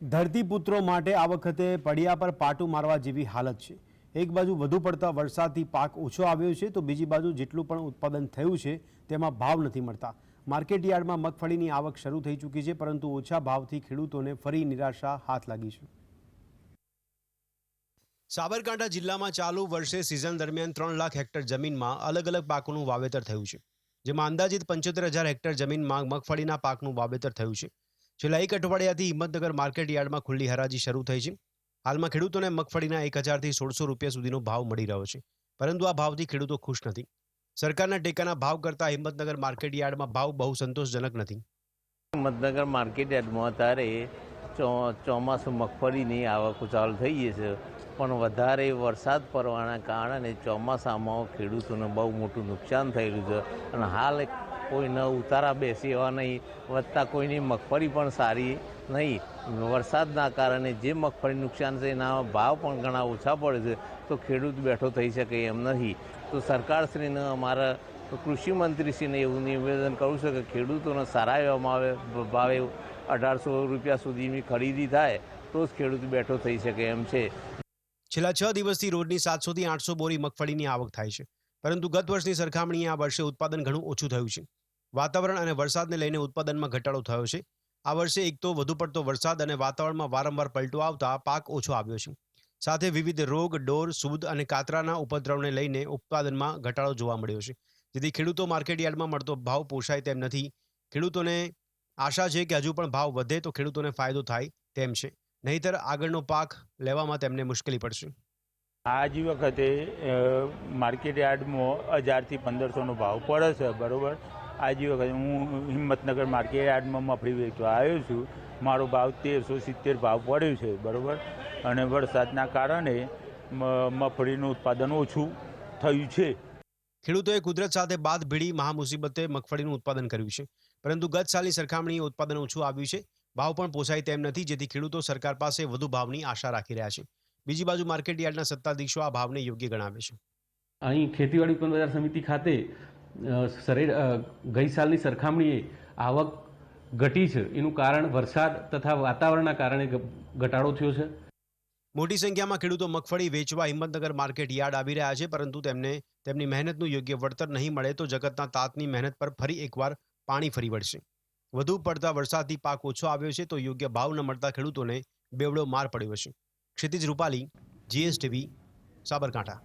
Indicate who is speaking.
Speaker 1: ધરતીપુત્રો માટે આ વખતે પડિયા પર પાટું મારવા જેવી હાલત છે. એક બાજુ વધુ પડતા વરસાદથી પાક ઓછો આવ્યો છે તો બીજી બાજુ જેટલું પણ ઉત્પાદન થયું છે તેમાં ભાવ નથી મળતા. માર્કેટ યાર્ડમાં મગફળીની આવક શરૂ થઈ ચૂકી છે પરંતુ ઓછા ભાવથી ખેડૂતોને ફરી નિરાશા હાથ લાગી છે. સાબરકાંઠા જિલ્લામાં ચાલુ વર્ષે સિઝન દરમિયાન ત્રણ લાખ હેક્ટર જમીનમાં અલગ અલગ પાકોનું વાવેતર થયું છે, જેમાં અંદાજિત પંચોતેર હજાર હેક્ટર જમીનમાં મગફળીના પાકનું વાવેતર થયું છે. છેલ્લા એક અઠવાડિયાથી હિંમતનગર માર્કેટ યાર્ડમાં ખુલ્લી હરાજી શરૂ થઈ છે. હાલમાં ખેડૂતોને મગફળીના એક હજારથી સોળસો રૂપિયા સુધીનો ભાવ મળી રહ્યો છે. પરંતુ આ ભાવથી ખેડૂતો ખુશ નથી. સરકારના ટેકાના ભાવ કરતાં હિંમતનગર માર્કેટ યાર્ડમાં ભાવ બહુ સંતોષજનક નથી.
Speaker 2: હિંમતનગર માર્કેટ યાર્ડમાં અત્યારે ચોમાસું મગફળીની આવક ચાલુ થઈ ગઈ છે. પણ વધારે વરસાદ પડવાના કારણે ચોમાસામાં ખેડૂતોને બહુ મોટું નુકસાન થયેલું છે. અને હાલ કોઈને ઉતારા બેસે એવા નહીં. વધતા કોઈની મગફળી પણ સારી નહીં. વરસાદના કારણે જે મગફળી નુકસાન છે એના ભાવ પણ ઘણા ઓછા પડે છે. તો ખેડૂત બેઠો થઈ શકે એમ નથી તો સરકારશ્રીને અમારા કૃષિમંત્રીશ્રીને એવું નિવેદન કરું છું કે ખેડૂતોને સારા એવામાં આવે ભાવે અઢારસો રૂપિયા સુધીની ખરીદી થાય તો જ ખેડૂત બેઠો થઈ શકે એમ છે.
Speaker 1: છેલ્લા છ દિવસથી રોજની સાતસોથી આઠસો બોરી મગફળીની આવક થાય છે. પરંતુ ગત વર્ષની સરખામણીએ આ વર્ષે ઉત્પાદન ઘણું ઓછું થયું છે. વાતાવરણ અને વરસાદને લઈને ઉત્પાદનમાં ઘટાડો થયો છે. આ વર્ષે એક તો વધુ પડતો વરસાદ અને વાતાવરણમાં વારંવાર પલટો આવતા પાક ઓછો આવ્યો છે. સાથે વિવિધ રોગ, ડોર, સૂદ અને કાતરાના ઉપદ્રવને લઈને ઉત્પાદનમાં ઘટાડો જોવા મળ્યો છે. જેથી ખેડૂતો માર્કેટ યાર્ડમાં મળતો ભાવ પોષાય તેમ નથી. ખેડૂતોને આશા છે કે હજુ પણ ભાવ વધે તો ખેડૂતોને ફાયદો થાય તેમ છે. નહીતર આગળનો પાક લેવામાં તેમને મુશ્કેલી પડશે.
Speaker 3: આજ વખતે માર્કેટ યાર્ડમાં હજારથી પંદરસોનો ભાવ પડે છે, બરાબર? આજ વખતે હું હિંમતનગર માર્કેટ યાર્ડમાં મફળી વેચવા આવ્યો છું. મારો ભાવ તેરસો સિત્તેર ભાવ પડ્યો છે, બરાબર? અને વરસાદના કારણે મ- મગફળીનું ઉત્પાદન ઓછું થયું છે.
Speaker 1: ખેડૂતોએ કુદરત સાથે બાદ ભીડી, મહામુસીબતે મગફળીનું ઉત્પાદન કર્યું છે. પરંતુ ગત સાલની સરખામણીએ ઉત્પાદન ઓછું આવ્યું છે. ભાવ પણ પોસાય તેમ નથી, જેથી ખેડૂતો સરકાર પાસે વધુ ભાવની આશા રાખી રહ્યા છે. બીજી બાજુ માર્કેટ યાર્ડના સત્તાધીશો આ ભાવને યોગ્ય ગણાવે છે.
Speaker 4: અહીં ખેતીવાડી ઉત્પન્ન બજાર સમિતિ ખાતે અ, ગઈ સાલની સરખામણીએ આવક ઘટી છે. એનું કારણ વરસાદ તથા વાતાવરણના કારણે ઘટાડો થયો છે.
Speaker 1: મોટી સંખ્યામાં ખેડૂતો મગફળી વેચવા હિંમતનગર માર્કેટ યાર્ડ આવી રહ્યા છે પરંતુ તેમને તેમની મહેનતનું યોગ્ય વળતર નહીં મળે તો જગતના તાતની મહેનત પર ફરી એકવાર પાણી ફરી વળશે. વધુ પડતા વરસાદથી પાક ઓછો આવ્યો છે તો યોગ્ય ભાવ ન મળતા ખેડૂતોને બેવડો માર પડ્યો છે. ક્ષિતિજ રૂપાલી જીએસટીવી સાબરકાંઠા.